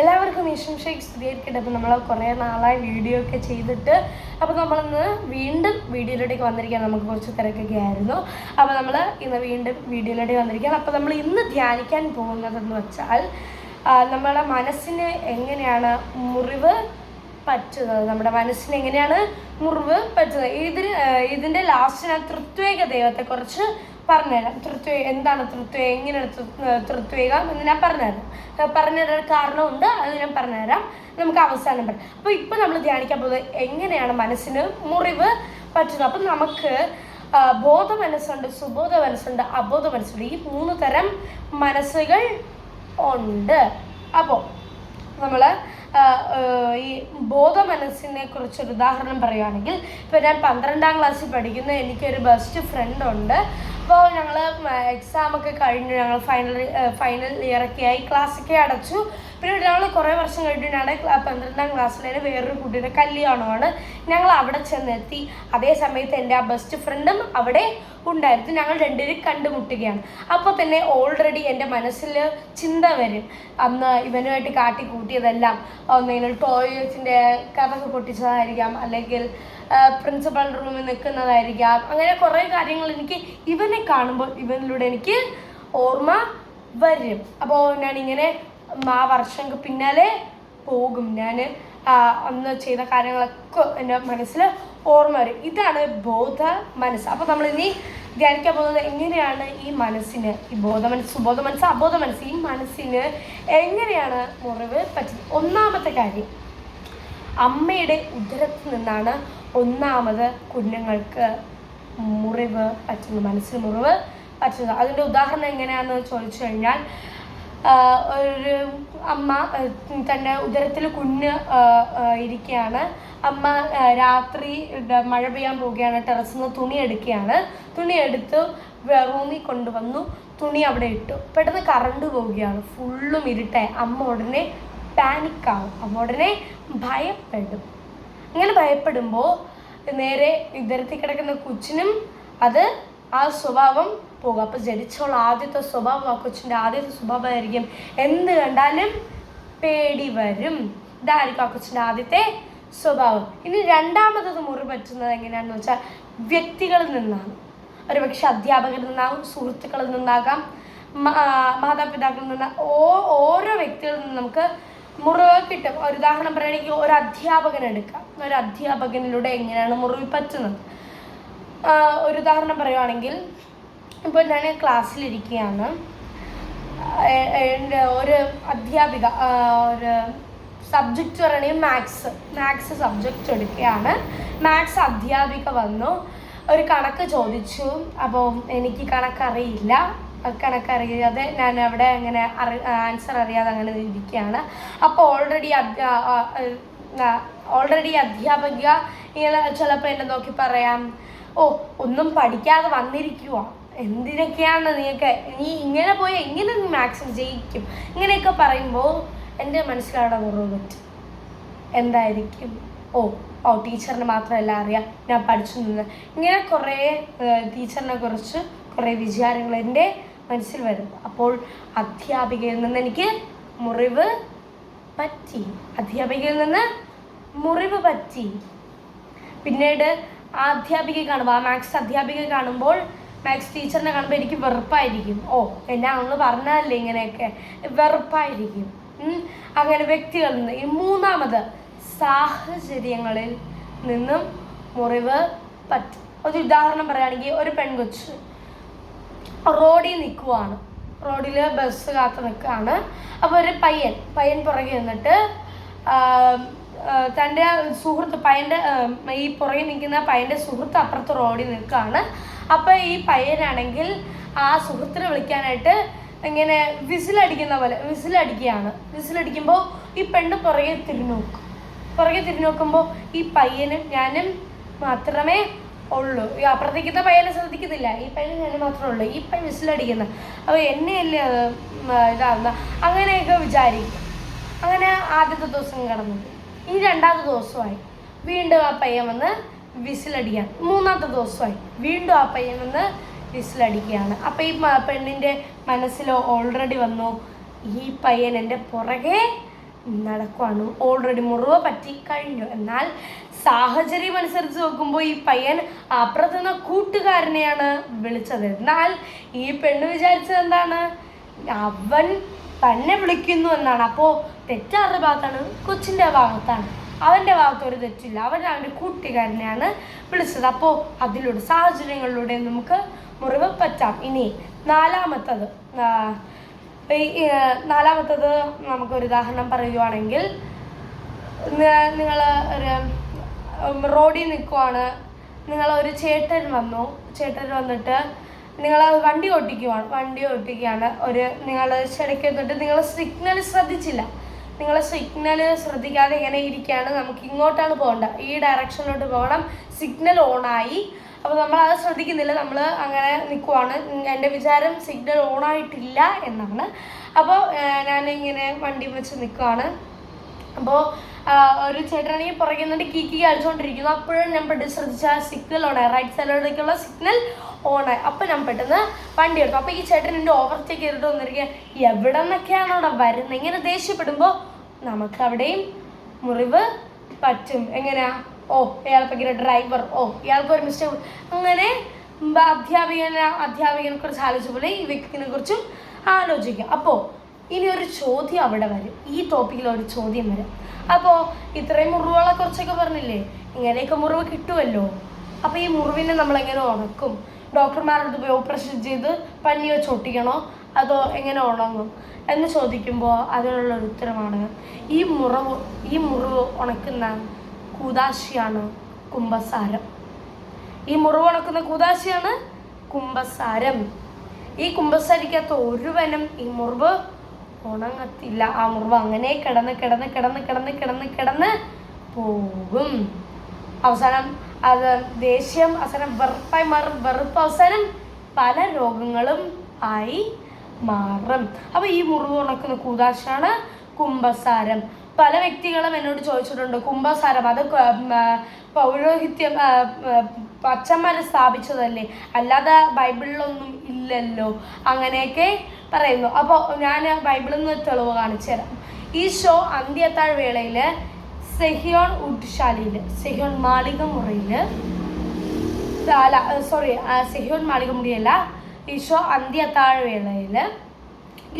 എല്ലാവർക്കും ഈശ്വം ഷേക്ക് സ്തുതിയായിരിക്കട്ടെ. അപ്പോൾ നമ്മൾ കുറേ നാളായി വീഡിയോ ഒക്കെ ചെയ്തിട്ട് അപ്പോൾ നമ്മളിന്ന് വീണ്ടും വീഡിയോയിലേക്ക് വന്നിരിക്കാൻ നമുക്ക് കുറച്ച് തിരക്കൊക്കെ ആയിരുന്നു. അപ്പോൾ നമ്മൾ ഇന്ന് വീണ്ടും വീഡിയോയിലേക്ക് വന്നിരിക്കുകയാണ്. അപ്പോൾ നമ്മൾ ഇന്ന് ധ്യാനിക്കാൻ പോകുന്നതെന്ന് വെച്ചാൽ നമ്മളെ മനസ്സിന് എങ്ങനെയാണ് മുറിവ് പറ്റുന്നത്. നമ്മുടെ മനസ്സിന് എങ്ങനെയാണ് മുറിവ് പറ്റുന്നത്? ഇതിന് ആ, ഇതിന്റെ ലാസ്റ്റ് ഞാൻ തൃത്വേക ദൈവത്തെക്കുറിച്ച് പറഞ്ഞുതരാം. തൃത്വ എന്താണ് തൃത്വ എങ്ങനെയാണ് തൃത്വേക എന്ന് ഞാൻ പറഞ്ഞുതരാം. പറഞ്ഞുതരാൻ കാരണമുണ്ട്. അത് ഞാൻ പറഞ്ഞുതരാം. നമുക്ക് അവസാനം പറയാം. അപ്പോൾ ഇപ്പോൾ നമ്മൾ ധ്യാനിക്കാൻ പോകുന്നത് എങ്ങനെയാണ് മനസ്സിന് മുറിവ് പറ്റുന്നത്? അപ്പം നമുക്ക് ബോധ മനസ്സുണ്ട് സുബോധ മനസ്സുണ്ട് അബോധ മനസ്സുണ്ട്. ഈ മൂന്ന് തരം മനസ്സുകൾ ഉണ്ട്. അപ്പോൾ നമ്മൾ ഈ ബോധ മനസ്സിനെ കുറിച്ചൊരു ഉദാഹരണം പറയുകയാണെങ്കിൽ ഇപ്പോൾ ഞാൻ പന്ത്രണ്ടാം ക്ലാസ്സിൽ പഠിക്കുന്ന എനിക്കൊരു ബെസ്റ്റ് ഫ്രണ്ട് ഉണ്ട്. അപ്പോൾ ഞങ്ങൾ എക്സാമൊക്കെ കഴിഞ്ഞു ഞങ്ങൾ ഫൈനൽ ഫൈനൽ ഇയറൊക്കെ ആയി ക്ലാസ്സൊക്കെ അടച്ചു. പിന്നെ ഞങ്ങൾ കുറേ വർഷം കഴിഞ്ഞിട്ടാണ് പന്ത്രണ്ടാം ക്ലാസ്സിലെ വേറൊരു കുട്ടിയുടെ കല്യാണമാണ്. ഞങ്ങൾ അവിടെ ചെന്നെത്തി. അതേ സമയത്ത് എന്റെ ആ ബെസ്റ്റ് ഫ്രണ്ടും അവിടെ ഉണ്ടായിരുന്നു. ഞങ്ങൾ രണ്ടുപേരും കണ്ടുമുട്ടുകയാണ്. അപ്പോൾ തന്നെ ഓൾറെഡി എന്റെ മനസ്സിൽ ചിന്ത വരും. അന്ന് ഇവനുമായിട്ട് കാട്ടി കൂട്ടിയതെല്ലാം ഒന്നെങ്കിലും ടോയ്ലറ്റിന്റെ കഥക്ക് പൊട്ടിച്ചതായിരിക്കാം അല്ലെങ്കിൽ പ്രിൻസിപ്പൽ റൂമിൽ നിൽക്കുന്നതായിരിക്കാം. അങ്ങനെ കുറേ കാര്യങ്ങൾ എനിക്ക് ഇവനെ കാണുമ്പോൾ ഇവനിലൂടെ എനിക്ക് ഓർമ്മ വരും. അപ്പോൾ ഞാനിങ്ങനെ ആ വർഷം പിന്നാലെ പോകും. ഞാൻ അന്ന് ചെയ്ത കാര്യങ്ങളൊക്കെ എന്റെ മനസ്സിൽ ഓർമ്മ വരും. ഇതാണ് ബോധ മനസ്സ്. അപ്പോൾ നമ്മൾ ഇനി ധ്യാനിക്കാൻ പോകുന്നത് എങ്ങനെയാണ് ഈ മനസ്സിന് ഈ ബോധ മനസ്സ് ബോധ മനസ്സ് അബോധ മനസ്സ് ഈ മനസ്സിന് എങ്ങനെയാണ് മുറിവ് പറ്റുന്നത് ഒന്നാമത്തെ കാര്യം അമ്മയുടെ ഉദരത്തിൽ നിന്നാണ് ഒന്നാമത് കുഞ്ഞുങ്ങൾക്ക് മുറിവ് പറ്റുന്നത്. മനസ്സിന് മുറിവ് പറ്റുന്നത്. അതിന്റെ ഉദാഹരണം എങ്ങനെയാണെന്ന് ചോദിച്ചു കഴിഞ്ഞാൽ ഒരു അമ്മ തന്റെ ഉദരത്തിൽ കുഞ്ഞ് ഇരിക്കുകയാണ്. അമ്മ രാത്രി മഴ പെയ്യാൻ പോവുകയാണ്. ടെറസിൽ നിന്ന് തുണി എടുക്കുകയാണ്. തുണി എടുത്ത് റൂമിൽ കൊണ്ടുവന്നു. തുണി അവിടെ ഇട്ടു. പെട്ടെന്ന് കറണ്ട് പോവുകയാണ്. ഫുള്ളും ഇരുട്ടായി. അമ്മ ഉടനെ പാനിക്കാവും അമ്മ ഉടനെ ഭയപ്പെടും. അങ്ങനെ ഭയപ്പെടുമ്പോൾ നേരെ ഇതരത്തിൽ കിടക്കുന്ന കൊച്ചിനും അത് ആ സ്വഭാവം പോകും. അപ്പോൾ ജനിച്ചോൾ ആദ്യത്തെ സ്വഭാവം ആ കൊച്ചിന്റെ ആദ്യത്തെ സ്വഭാവമായിരിക്കും. എന്ത് കണ്ടാലും പേടി വരും. ഇതായിരിക്കും ആ കൊച്ചിന്റെ ആദ്യത്തെ സ്വഭാവം. ഇനി രണ്ടാമത്തത് മുറി പറ്റുന്നത് എങ്ങനെയാണെന്ന് വെച്ചാൽ വ്യക്തികളിൽ നിന്നാണ്. ഒരു പക്ഷെ അധ്യാപകരിൽ നിന്നാകും സുഹൃത്തുക്കളിൽ നിന്നാകാം മാതാപിതാക്കളിൽ നിന്ന് ഓ ഓരോ വ്യക്തികളിൽ നിന്ന് നമുക്ക് മുറിവ് കിട്ടും. ഒരു ഉദാഹരണം പറയുകയാണെങ്കിൽ ഒരു അധ്യാപകൻ എടുക്കാം. ഒരു അധ്യാപകനിലൂടെ എങ്ങനെയാണ് മുറിവ് പറ്റുന്നത്? ഒരു ഉദാഹരണം പറയുവാണെങ്കിൽ ഇപ്പോൾ ഞാൻ ക്ലാസ്സിലിരിക്കുകയാണ് എന്റെ ഒരു അധ്യാപിക ഒരു സബ്ജക്റ്റ് പറയുകയാണെങ്കിൽ മാത്സ് മാത്സ് സബ്ജക്റ്റ് എടുക്കുകയാണ്. മാത്സ് അധ്യാപിക വന്നു ഒരു കണക്ക് ചോദിച്ചു. അപ്പോൾ എനിക്ക് കണക്കറിയില്ല. കണക്കറിയാതെ ഞാൻ അവിടെ അങ്ങനെ അറി ആൻസർ അറിയാതെ അങ്ങനെ ഇരിക്കുകയാണ്. അപ്പോൾ ഓൾറെഡി ഓൾറെഡി അധ്യാപിക ഇങ്ങനെ ചിലപ്പോൾ എന്നെ നോക്കി പറയാം. ഓ ഒന്നും പഠിക്കാതെ വന്നിരിക്കുക എന്തിനൊക്കെയാണ് നിങ്ങൾക്ക് നീ ഇങ്ങനെ പോയാൽ എങ്ങനെ നീ മാക്സിമം ജയിക്കും. ഇങ്ങനെയൊക്കെ പറയുമ്പോൾ എന്റെ മനസ്സിലവിടെ കുറവ് പറ്റും എന്തായിരിക്കും? ഓ ഓ ടീച്ചറിന് മാത്രമല്ല അറിയാം. ഞാൻ പഠിച്ചു നിന്ന്. ഇങ്ങനെ കുറേ ടീച്ചറിനെ കുറിച്ച് കുറേ വിചാരങ്ങൾ എന്റെ മനസ്സിൽ വരും. അപ്പോൾ അധ്യാപികയിൽ നിന്ന് എനിക്ക് മുറിവ് പറ്റി. അധ്യാപികയിൽ നിന്ന് മുറിവ് പറ്റി. പിന്നീട് ആ അധ്യാപികയെ കാണുമ്പോൾ ആ മാത്സ് അധ്യാപികയെ കാണുമ്പോൾ മാത്സ് ടീച്ചറിനെ കാണുമ്പോൾ എനിക്ക് വെറുപ്പായിരിക്കും. ഓ എന്നെ അവൾ പറഞ്ഞതല്ലേ ഇങ്ങനെയൊക്കെ? വെറുപ്പായിരിക്കും. അങ്ങനെ വ്യക്തികളിൽ നിന്ന് ഈ മൂന്നാമത് സാഹചര്യങ്ങളിൽ നിന്നും മുറിവ് പറ്റും. ഒരു ഉദാഹരണം പറയുകയാണെങ്കിൽ ഒരു പെൺകൊച്ച് റോഡിൽ നിൽക്കുവാണ്. റോഡിൽ ബസ് കാത്തു നിൽക്കുകയാണ്. അപ്പോൾ ഒരു പയ്യൻ പയ്യൻ പുറകെ നിന്നിട്ട് തന്റെ സുഹൃത്ത് പയ്യന്റെ ഈ പുറകെ നിൽക്കുന്ന പയ്യന്റെ സുഹൃത്ത് അപ്പുറത്ത് റോഡിൽ നിൽക്കുകയാണ്. അപ്പോൾ ഈ പയ്യനാണെങ്കിൽ ആ സുഹൃത്തിനെ വിളിക്കാനായിട്ട് ഇങ്ങനെ വിസിലടിക്കുന്ന പോലെ വിസിലടിക്കുകയാണ്. വിസിലടിക്കുമ്പോൾ ഈ പെണ്ണ് പുറകെ തിരിഞ്ഞു നോക്കും പുറകെ തിരിഞ്ഞു നോക്കുമ്പോൾ ഈ പയ്യനും ഞാനും മാത്രമേ ഉള്ളൂ. ഈ അപ്പുറത്തേക്കുന്ന പയ്യനെ ശ്രദ്ധിക്കുന്നില്ല ഈ പയ്യന് ഞാൻ മാത്രമേ ഉള്ളൂ. ഈ പയ്യൻ വിസിലടിക്കുന്ന. അപ്പോൾ എന്നെയല്ലേ ഇതാകുന്ന അങ്ങനെയൊക്കെ വിചാരിക്കും. അങ്ങനെ ആദ്യത്തെ ദിവസം കടന്നു. ഇനി രണ്ടാമത്തെ ദിവസമായി. വീണ്ടും ആ പയ്യൻ വന്ന് വിസിലടിക്കുകയാണ് മൂന്നാമത്തെ ദിവസമായി. വീണ്ടും ആ പയ്യൻ വന്ന് വിസിലടിക്കുകയാണ്. അപ്പോൾ ഈ പെണ്ണിന്റെ മനസ്സിൽ ഓൾറെഡി വന്നു. ഈ പയ്യൻ എന്റെ പുറകെ നടക്കുവാണ്. ഓൾറെഡി മുറിവ് പറ്റി കഴിഞ്ഞു. എന്നാൽ സാഹചര്യം അനുസരിച്ച് നോക്കുമ്പോൾ ഈ പയ്യൻ അപ്പുറത്തുനിന്ന കൂട്ടുകാരനെയാണ് വിളിച്ചത്. എന്നാൽ ഈ പെണ്ണ് വിചാരിച്ചത് എന്താണ്? അവൻ തന്നെ വിളിക്കുന്നു എന്നാണ്. അപ്പോൾ തെറ്റാറുടെ ഭാഗത്താണ് കൊച്ചിന്റെ ഭാഗത്താണ്. അവന്റെ ഭാഗത്ത് ഒരു തെറ്റില്ല. അവൻ അവന്റെ കൂട്ടുകാരനെയാണ് വിളിച്ചത്. അപ്പോൾ അതിലൂടെ സാഹചര്യങ്ങളിലൂടെ നമുക്ക് മുറിവ് പറ്റാം. ഇനി നാലാമത്തത് നാലാമത്തത് നമുക്കൊരു ഉദാഹരണം പറയുവാണെങ്കിൽ നിങ്ങൾ ഒരു റോഡിൽ നിൽക്കുവാണ്. നിങ്ങളൊരു ചേട്ടൻ വന്നു. ചേട്ടൻ വന്നിട്ട് നിങ്ങൾ വണ്ടി ഓട്ടിക്കുവാണ് വണ്ടി ഓട്ടിക്കുകയാണ്. ഒരു നിങ്ങൾ എന്നിട്ട് നിങ്ങൾ സിഗ്നൽ ശ്രദ്ധിച്ചില്ല. നിങ്ങൾ സിഗ്നൽ ശ്രദ്ധിക്കാതെ ഇങ്ങനെ ഇരിക്കുകയാണ്. നമുക്ക് ഇങ്ങോട്ടാണ് പോകേണ്ടത് ഈ ഡയറക്ഷനിലോട്ട് പോകണം. സിഗ്നൽ ഓണായി അപ്പോൾ നമ്മൾ അത് ശ്രദ്ധിക്കുന്നില്ല. നമ്മൾ അങ്ങനെ നിൽക്കുവാണ് എന്റെ വിചാരം സിഗ്നൽ ഓണായിട്ടില്ല എന്നാണ്. അപ്പോൾ ഞാനിങ്ങനെ വണ്ടി വെച്ച് നിൽക്കുവാണ് അപ്പോൾ ഒരു ചേട്ടനാണെങ്കിൽ പുറകിൽ നിന്നിട്ട് കീക്കി കളിച്ചുകൊണ്ടിരിക്കുന്നു അപ്പോഴും ഞാൻ പെട്ടെന്ന് ശ്രദ്ധിച്ച സിഗ്നൽ ഓണായി റൈറ്റ് സൈഡിലേക്കുള്ള സിഗ്നൽ ഓണായി അപ്പോൾ ഞാൻ പെട്ടെന്ന് വണ്ടി എടുത്തു. അപ്പോൾ ഈ ചേട്ടൻ എന്റെ ഓവർടേക്ക് ചെയ്തിട്ട് വന്നിരിക്കുക എവിടെ നിന്നൊക്കെയാണ് അവിടെ വരുന്നത് ഇങ്ങനെ ദേഷ്യപ്പെടുമ്പോൾ നമുക്ക് അവിടെയും മുറിവ് പറ്റും. എങ്ങനെയാ? ഓ ഇയാൾ ഡ്രൈവർ ഓ ഇയാൾക്ക് ഒരു മിസ്റ്റേക്ക് അങ്ങനെ അധ്യാപികനെ അധ്യാപികനെ കുറിച്ച് ആലോചിച്ചപോലെ ഈ വ്യക്തിനെ കുറിച്ചും ആലോചിക്കുക അപ്പോൾ ഇനി ഒരു ചോദ്യം അവിടെ വരും. ഈ ടോപ്പിക്കിൽ ഒരു ചോദ്യം വരും. അപ്പോൾ ഇത്രയും മുറിവുകളെ കുറിച്ചൊക്കെ പറഞ്ഞില്ലേ? ഇങ്ങനെയൊക്കെ മുറിവ് കിട്ടുമല്ലോ അപ്പോൾ ഈ മുറിവിനെ നമ്മൾ എങ്ങനെ ഉണക്കും? ഡോക്ടർമാരുടെ പോയി ഓപ്പറേഷൻ ചെയ്ത് പനി വെച്ച് ഒട്ടിക്കണോ അതോ എങ്ങനെ ഉണങ്ങും? എന്ന് ചോദിക്കുമ്പോൾ അതിനുള്ള ഒരു ഉത്തരമാണ് ഈ മുറിവ് ഈ മുറിവ് ഉണക്കുന്ന കൂതാശിയാണ് കുംഭസാരം. ഈ മുറിവ് ഉണക്കുന്ന കൂതാശിയാണ് കുംഭസാരം. ഈ കുംഭസാരിക്കകത്ത് ഒരുവനും ഈ മുറിവ് ഉണങ്ങത്തില്ല. ആ മുറിവ് അങ്ങനെ കിടന്ന് കിടന്ന് കിടന്ന് കിടന്ന് കിടന്ന് കിടന്ന് പോകും. അവസാനം അത് ദേഷ്യം അവസാനം വെറുപ്പായി മാറും. വെറുപ്പ് അവസാനം പല രോഗങ്ങളും ആയി മാറും. അപ്പോൾ ഈ മുറിവ് ഉണക്കുന്ന കൂതാശാണ് കുംഭസാരം. പല വ്യക്തികളും എന്നോട് ചോദിച്ചിട്ടുണ്ട് കുംഭസാരം അത് പൗരോഹിത്യം അച്ഛന്മാർ സ്ഥാപിച്ചതല്ലേ? അല്ലാതെ ബൈബിളിലൊന്നും ഇല്ലല്ലോ അങ്ങനെയൊക്കെ പറയുന്നു. അപ്പോൾ ഞാൻ ബൈബിളിൽ നിന്ന് തെളിവ് കാണിച്ചു തരാം. ഈ അന്ത്യത്താഴ് വേളയിൽ സെഹിയോൺ ഉഡ്ശാലിയിൽ സെഹിയോൺ മാളിക മുറിയിൽ സോറി സെഹിയോൺ മാളിക മുറിയല്ല ഷോ അന്ത്യത്താഴ് വേളയിൽ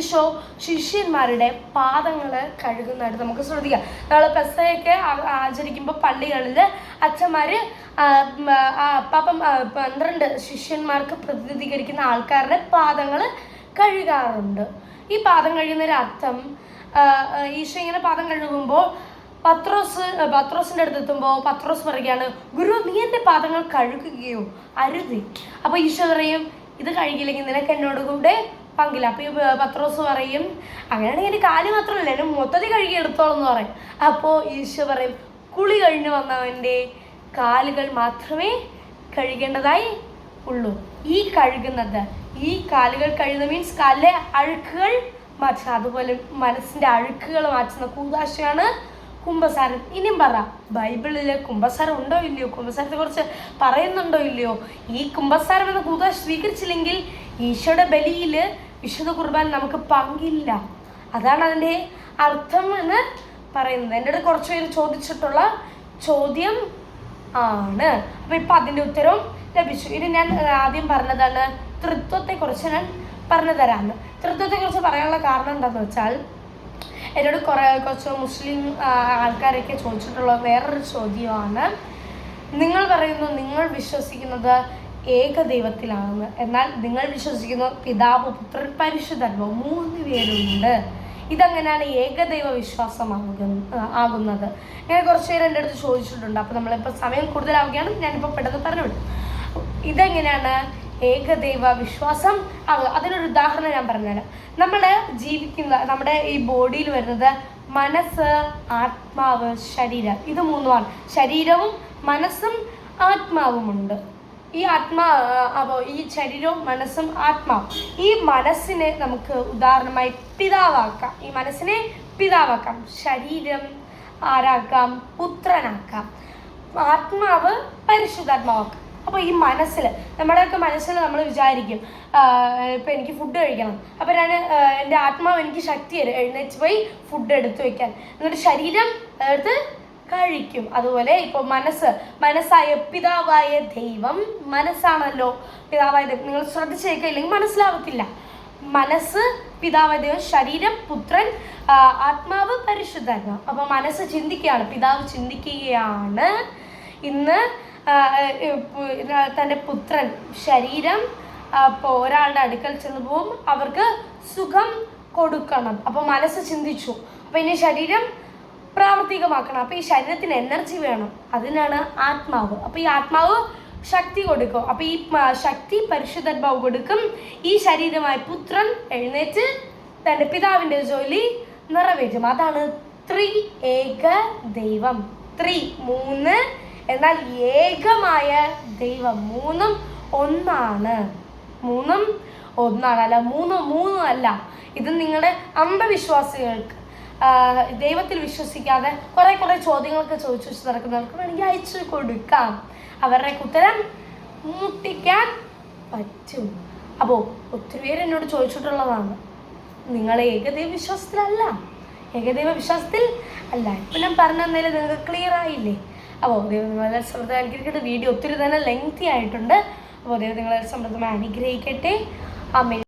ഈശോ ശിഷ്യന്മാരുടെ പാദങ്ങൾ കഴുകുന്നതായിട്ട് നമുക്ക് ശ്രദ്ധിക്കാം. നമ്മൾ പെസയൊക്കെ ആചരിക്കുമ്പോൾ പള്ളികളിൽ അച്ഛന്മാർ അപ്പം പന്ത്രണ്ട് ശിഷ്യന്മാർക്ക് പ്രതിനിധീകരിക്കുന്ന ആൾക്കാരുടെ പാദങ്ങൾ കഴുകാറുണ്ട്. ഈ പാദം കഴുകുന്നൊരർത്ഥം ഈശോ ഇങ്ങനെ പാദം കഴുകുമ്പോൾ പത്രോസ് പത്രോസിന്റെ അടുത്ത് എത്തുമ്പോൾ പത്രോസ് പറയുകയാണ് ഗുരു നീ എന്റെ പാദങ്ങൾ കഴുകുകയോ അരുതി. അപ്പോൾ ഈശോ പറയും ഇത് കഴുകിയില്ലെങ്കിൽ നിനക്ക് എന്നോട് കൂടെ പങ്കില്ല. അപ്പോൾ ഈ പത്ര പത്രോസ് പറയും അങ്ങനെയാണെങ്കിൽ എന്റെ കാൽ മാത്രമല്ല എന്നെ മൊത്തത്തിൽ കഴുകി എടുത്തോളം എന്ന് പറയും. അപ്പോൾ ഈശോ പറയും കുളി കഴിഞ്ഞ് വന്നവന്റെ കാലുകൾ മാത്രമേ കഴുകേണ്ടതായി ഉള്ളൂ. ഈ കഴുകുന്നത് ഈ കാലുകൾ കഴുകുന്ന മീൻസ് കാലിലെ അഴുക്കുകൾ മാറ്റുന്ന അതുപോലെ മനസ്സിന്റെ അഴുക്കുകൾ മാറ്റുന്ന കൂതാശയാണ് കുംഭസാരം. ഇനിയും പറ. ബൈബിളിൽ കുംഭസാരം ഉണ്ടോ ഇല്ലയോ? കുംഭസാരത്തെ കുറിച്ച് പറയുന്നുണ്ടോ ഇല്ലയോ? ഈ കുംഭസാരം എന്ന കൂതാശ സ്വീകരിച്ചില്ലെങ്കിൽ ഈശോയുടെ ബലിയിൽ വിശുദ്ധ കുർബാൻ നമുക്ക് പങ്കില്ല. അതാണ് അതിന്റെ അർത്ഥം എന്ന് പറയുന്നത്. എന്റെ അടുത്ത് കുറച്ച് പേര് ചോദിച്ചിട്ടുള്ള ചോദ്യം ആണ്. അപ്പോൾ ഇപ്പൊ അതിന്റെ ഉത്തരവും ലഭിച്ചു. ഇനി ഞാൻ ആദ്യം പറഞ്ഞതാണ് തൃത്വത്തെ കുറിച്ച് ഞാൻ പറഞ്ഞു തരാമെന്ന് തൃത്വത്തെ കുറിച്ച് പറയാനുള്ള കാരണം എന്താണെന്ന് വെച്ചാൽ എന്നോട് കുറെ കുറച്ച് മുസ്ലിം ആൾക്കാരൊക്കെ ചോദിച്ചിട്ടുള്ള വേറൊരു ചോദ്യമാണ്. നിങ്ങൾ പറയുന്നു നിങ്ങൾ വിശ്വസിക്കുന്നത് ഏക ദൈവത്തിലാണെന്ന്. എന്നാൽ നിങ്ങൾ വിശ്വസിക്കുന്ന പിതാവ് പുത്രൻ പരിശുദ്ധത്വ മൂന്ന് പേരുണ്ട് ഇതങ്ങനെയാണ് ഏകദൈവ വിശ്വാസമാകുന്ന ആകുന്നത്? ഇങ്ങനെ കുറച്ച് പേര് എന്റെ അടുത്ത് ചോദിച്ചിട്ടുണ്ട്. അപ്പോൾ നമ്മളിപ്പോൾ സമയം കൂടുതലാവുകയാണ്. ഞാനിപ്പോൾ പെട്ടെന്ന് പറഞ്ഞു വിടും ഇതെങ്ങനെയാണ് ഏകദൈവ വിശ്വാസം. അതിനൊരു ഉദാഹരണം ഞാൻ പറഞ്ഞുതരാം. നമ്മൾ ജീവിക്കുന്ന നമ്മുടെ ഈ ബോഡിയിൽ വരുന്നത് മനസ്സ് ആത്മാവ് ശരീരം. ഇത് മൂന്നുമാണ്. ശരീരവും മനസ്സും ആത്മാവുമുണ്ട് ഈ ആത്മാ അപ്പോൾ ഈ ശരീരവും മനസ്സും ആത്മാവും. ഈ മനസ്സിനെ നമുക്ക് ഉദാഹരണമായി പിതാവാക്കാം. ഈ മനസ്സിനെ പിതാവാക്കാം. ശരീരം ആരാക്കാം? പുത്രനാക്കാം. ആത്മാവ് പരിശുദ്ധാത്മാവാക്കാം. അപ്പോൾ ഈ മനസ്സിൽ നമ്മുടെയൊക്കെ മനസ്സിൽ നമ്മൾ വിചാരിക്കും ഇപ്പം എനിക്ക് ഫുഡ് കഴിക്കണം. അപ്പോൾ ഞാൻ എന്റെ ആത്മാവ് എനിക്ക് ശക്തി തരും എഴുന്നേറ്റ് പോയി ഫുഡ് എടുത്ത് വയ്ക്കാൻ എന്നിട്ട് ശരീരം എടുത്ത് കഴിക്കും. അതുപോലെ ഇപ്പോൾ മനസ്സ് മനസ്സായ പിതാവായ ദൈവം മനസ്സാണല്ലോ പിതാവായ ദൈവം. നിങ്ങൾ ശ്രദ്ധിച്ചേക്കുക ഇല്ലെങ്കിൽ മനസ്സിലാവത്തില്ല. മനസ്സ് പിതാവായ ദൈവം ശരീരം പുത്രൻ ആത്മാവ് പരിശുദ്ധ അപ്പോൾ മനസ്സ് ചിന്തിക്കുകയാണ് പിതാവ് ചിന്തിക്കുകയാണ്. ഇന്ന് തന്റെ പുത്രൻ ശരീരം അപ്പോൾ ഒരാളുടെ അടുക്കൽ ചെന്ന് പോവും അവർക്ക് സുഖം കൊടുക്കണം. അപ്പോൾ മനസ്സ് ചിന്തിച്ചു. അപ്പോൾ ഇനി ശരീരം പ്രാവർത്തികമാക്കണം. അപ്പോൾ ഈ ശരീരത്തിന് എനർജി വേണം. അതിനാണ് ആത്മാവ്. അപ്പോൾ ഈ ആത്മാവ് ശക്തി കൊടുക്കും. അപ്പോൾ ഈ ശക്തി ശക്തി പരിശുദ്ധാത്മാവ് കൊടുക്കും. ഈ ശരീരമായ പുത്രൻ എഴുന്നേറ്റ് തന്റെ പിതാവിന്റെ ജോലി നിറവേറ്റും. അതാണ് ത്രി ഏക ദൈവം. ത്രീ മൂന്ന് എന്നാൽ ഏകമായ ദൈവം മൂന്നും ഒന്നാണ്. മൂന്നും ഒന്നാണ് അല്ല മൂന്ന് മൂന്നും അല്ല. ഇത് നിങ്ങളുടെ അന്ധവിശ്വാസികൾക്ക് ദൈവത്തിൽ വിശ്വസിക്കാതെ കുറേ കുറേ ചോദ്യങ്ങളൊക്കെ ചോദിച്ചു വെച്ച് നടക്കുന്നവർക്ക് വേണമെങ്കിൽ അയച്ചു കൊടുക്കാം. അവരുടെ ഉത്തരം മുട്ടിക്കാൻ പറ്റും. അപ്പോൾ ഒത്തിരി പേര് എന്നോട് ചോദിച്ചിട്ടുള്ളതാണ്. നിങ്ങൾ ഏകദൈവ വിശ്വാസത്തിലല്ല. ഏകദൈവ വിശ്വാസത്തിൽ അല്ല. ഇപ്പം ഞാൻ പറഞ്ഞു തന്നതിൽ നിങ്ങൾക്ക് ക്ലിയർ ആയില്ലേ? അപ്പോൾ ദൈവം നിങ്ങളെ സമൃദ്ധം വീഡിയോ ഒത്തിരി തന്നെ ലെങ്തി ആയിട്ടുണ്ട്. അപ്പോൾ ദൈവം നിങ്ങളെ സമൃദ്ധമായി അനുഗ്രഹിക്കട്ടെ. അമ്മ